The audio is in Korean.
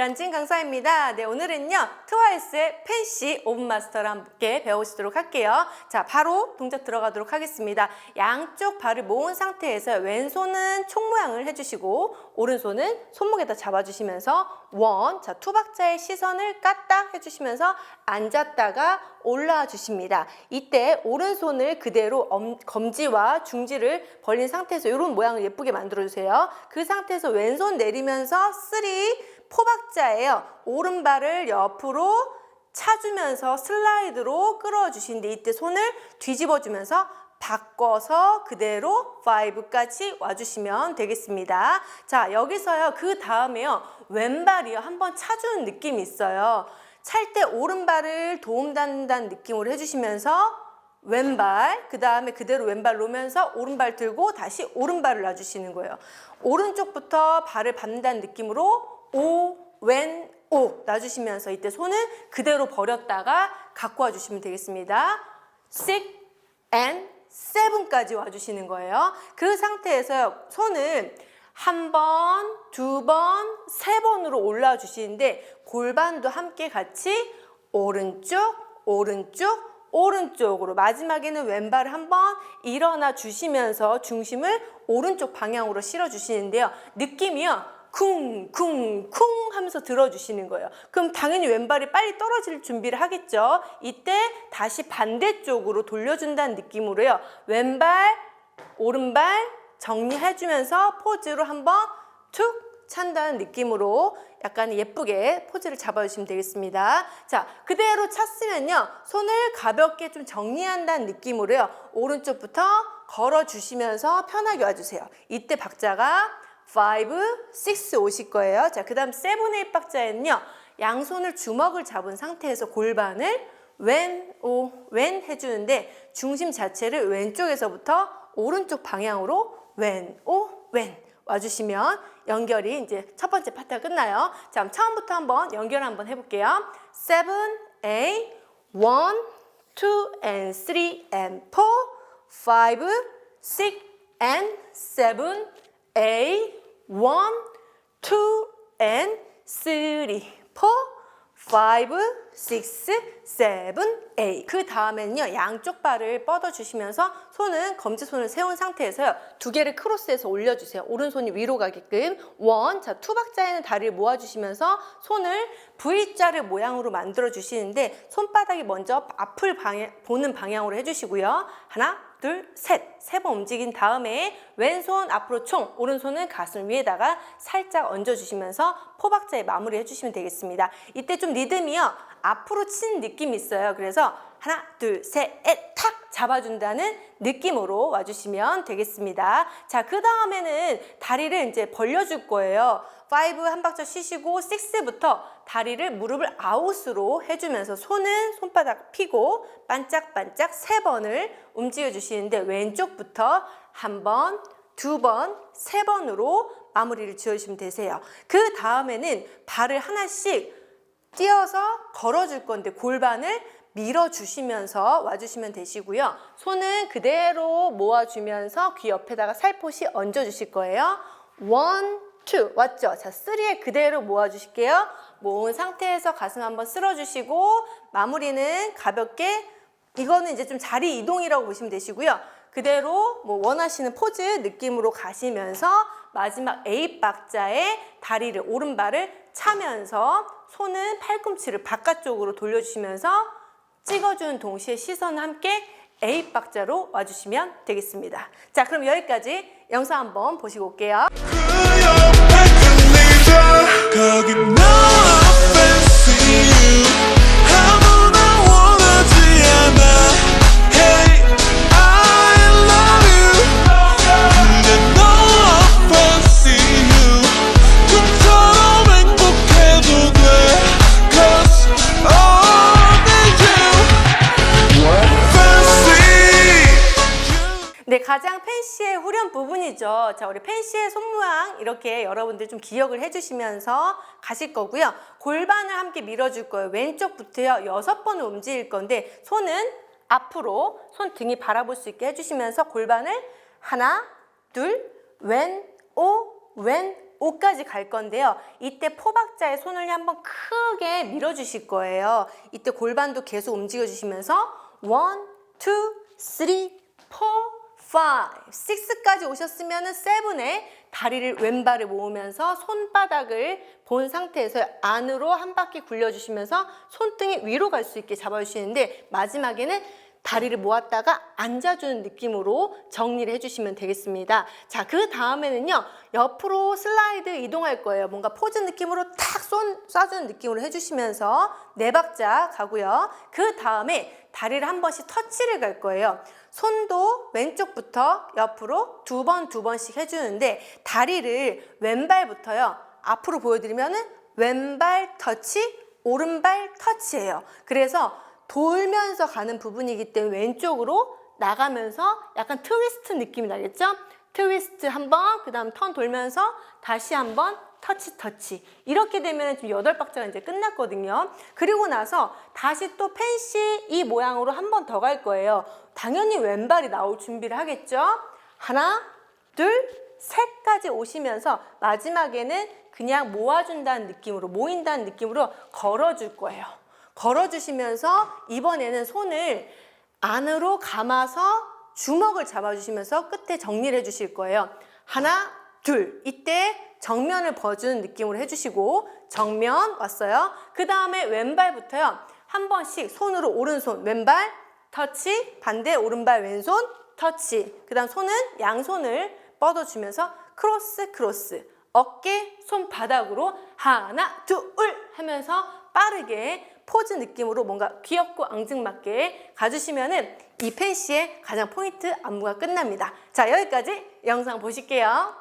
이란진 강사입니다. 네, 오늘은요, 트와이스의 펜시 오븐 마스터를 함께 배워보시도록 할게요. 자, 바로 동작 들어가도록 하겠습니다. 양쪽 발을 모은 상태에서 왼손은 총 모양을 해주시고, 오른손은 손목에다 잡아주시면서 원, 자, 투박자의 시선을 까딱 해주시면서 앉았다가 올라와 주십니다. 이때 오른손을 그대로 엄- 검지와 중지를 벌린 상태에서 이런 모양을 예쁘게 만들어주세요. 그 상태에서 왼손 내리면서 쓰리 포박자예요. 오른발을 옆으로 차주면서 슬라이드로 끌어주시는데 이때 손을 뒤집어주면서 바꿔서 그대로 5까지 와주시면 되겠습니다. 자, 여기서요. 그 다음에요. 왼발이요. 한번 차주는 느낌이 있어요. 찰 때 오른발을 도움받는다는 느낌으로 해주시면서 왼발, 그 다음에 그대로 왼발 놓으면서 오른발 들고 다시 오른발을 놔주시는 거예요. 오른쪽부터 발을 받는다는 느낌으로 오, 왼, 오 놔주시면서 이때 손은 그대로 버렸다가 갖고 와주시면 되겠습니다. six and seven까지 와주시는 거예요. 그 상태에서 손을 한 번, 두 번, 세 번으로 올라와 주시는데 골반도 함께 같이 오른쪽, 오른쪽, 오른쪽으로 마지막에는 왼발을 한번 일어나 주시면서 중심을 오른쪽 방향으로 실어 주시는데요. 느낌이요. 쿵, 쿵, 쿵 하면서 들어주시는 거예요. 그럼 당연히 왼발이 빨리 떨어질 준비를 하겠죠. 이때 다시 반대쪽으로 돌려준다는 느낌으로요. 왼발, 오른발 정리해주면서 포즈로 한번 툭 찬다는 느낌으로 약간 예쁘게 포즈를 잡아주시면 되겠습니다. 자, 그대로 찼으면요. 손을 가볍게 좀 정리한다는 느낌으로요. 오른쪽부터 걸어주시면서 편하게 와주세요. 이때 박자가 5, 6 오실 거예요. 자, 그 다음 7, 8 박자에는요. 양손을 주먹을 잡은 상태에서 골반을 왼, 오, 왼 해주는데 중심 자체를 왼쪽에서부터 오른쪽 방향으로 왼, 오, 왼 와주시면 연결이 이제 첫 번째 파트가 끝나요. 자, 그럼 처음부터 한번 연결 한번 해볼게요. 7, 8, 1, 2, and 3, and 4, 5, 6, and 7, 8, 1, 2, and 3, 4, 5, 6, 7, 8. 그 다음에는요, 양쪽 발을 뻗어주시면서 손은 검지손을 세운 상태에서요, 두 개를 크로스해서 올려주세요. 오른손이 위로 가게끔. 원, 자, 투박자에는 다리를 모아주시면서 손을 V자를 모양으로 만들어주시는데, 손바닥이 먼저 앞을 방향, 보는 방향으로 해주시고요. 하나, 둘, 셋. 세 번 움직인 다음에 왼손 앞으로 총, 오른손은 가슴 위에다가 살짝 얹어주시면서 포박자에 마무리 해주시면 되겠습니다. 이때 좀 리듬이요. 앞으로 치는 느낌이 있어요. 그래서 하나, 둘, 셋, 넷, 탁 잡아준다는 느낌으로 와주시면 되겠습니다. 자, 그 다음에는 다리를 이제 벌려줄 거예요. 5 한 박자 쉬시고 6부터 다리를 무릎을 아웃으로 해주면서 손은 손바닥 피고 반짝반짝 세 번을 움직여 주시는데 왼쪽부터 한 번, 두 번, 세 번으로 마무리를 지어주시면 되세요. 그 다음에는 발을 하나씩 띄어서 걸어줄 건데 골반을 밀어주시면서 와주시면 되시고요. 손은 그대로 모아주면서 귀 옆에다가 살포시 얹어주실 거예요. 원, 투. 왔죠? 자, 쓰리에 그대로 모아주실게요. 모은 상태에서 가슴 한번 쓸어주시고 마무리는 가볍게 이거는 이제 좀 자리 이동이라고 보시면 되시고요. 그대로 뭐 원하시는 포즈 느낌으로 가시면서 마지막 A 박자에 다리를 오른발을 차면서 손은 팔꿈치를 바깥쪽으로 돌려주시면서 찍어주는 동시에 시선을 함께 A 박자로 와주시면 되겠습니다. 자, 그럼 여기까지 영상 한번 보시고 올게요. 그 옆에 들리자 거기 no 네, 가장 펜시의 후렴 부분이죠. 자, 우리 펜시의 손모양 이렇게 여러분들 좀 기억을 해주시면서 가실 거고요. 골반을 함께 밀어줄 거예요. 왼쪽부터요. 여섯 번 움직일 건데 손은 앞으로 손등이 바라볼 수 있게 해주시면서 골반을 하나, 둘, 왼, 오, 왼, 오까지갈 건데요. 이때 포박자에 손을 한번 크게 밀어주실 거예요. 이때 골반도 계속 움직여주시면서 원, 투, 쓰리, 포, 5, 6까지 오셨으면 은 7에 다리를 왼발을 모으면서 손바닥을 본 상태에서 안으로 한 바퀴 굴려주시면서 손등이 위로 갈 수 있게 잡아주시는데 마지막에는 다리를 모았다가 앉아주는 느낌으로 정리를 해주시면 되겠습니다. 자, 그 다음에는요, 옆으로 슬라이드 이동할 거예요. 뭔가 포즈 느낌으로 탁 손 쏴주는 느낌으로 해주시면서 네 박자 가고요. 그 다음에 다리를 한 번씩 터치를 갈 거예요. 손도 왼쪽부터 옆으로 두 번, 두 번씩 해주는데 다리를 왼발부터요. 앞으로 보여드리면은 왼발 터치, 오른발 터치예요. 그래서 돌면서 가는 부분이기 때문에 왼쪽으로 나가면서 약간 트위스트 느낌이 나겠죠? 트위스트 한 번, 그 다음 턴 돌면서 다시 한 번 터치 터치 이렇게 되면 지금 여덟 박자가 이제 끝났거든요. 그리고 나서 다시 또 펜시 이 모양으로 한 번 더 갈 거예요. 당연히 왼발이 나올 준비를 하겠죠? 하나, 둘, 셋까지 오시면서 마지막에는 그냥 모아준다는 느낌으로 모인다는 느낌으로 걸어줄 거예요. 걸어주시면서 이번에는 손을 안으로 감아서 주먹을 잡아주시면서 끝에 정리를 해주실 거예요. 하나, 둘. 이때 정면을 버주는 느낌으로 해주시고 정면 왔어요. 그 다음에 왼발부터요. 한 번씩 손으로 오른손 왼발 터치 반대 오른발 왼손 터치 그 다음 손은 양손을 뻗어주면서 크로스 크로스 어깨 손바닥으로 하나 둘 하면서 빠르게 포즈 느낌으로 뭔가 귀엽고 앙증맞게 가주시면은 이 펜시의 가장 포인트 안무가 끝납니다. 자 여기까지 영상 보실게요.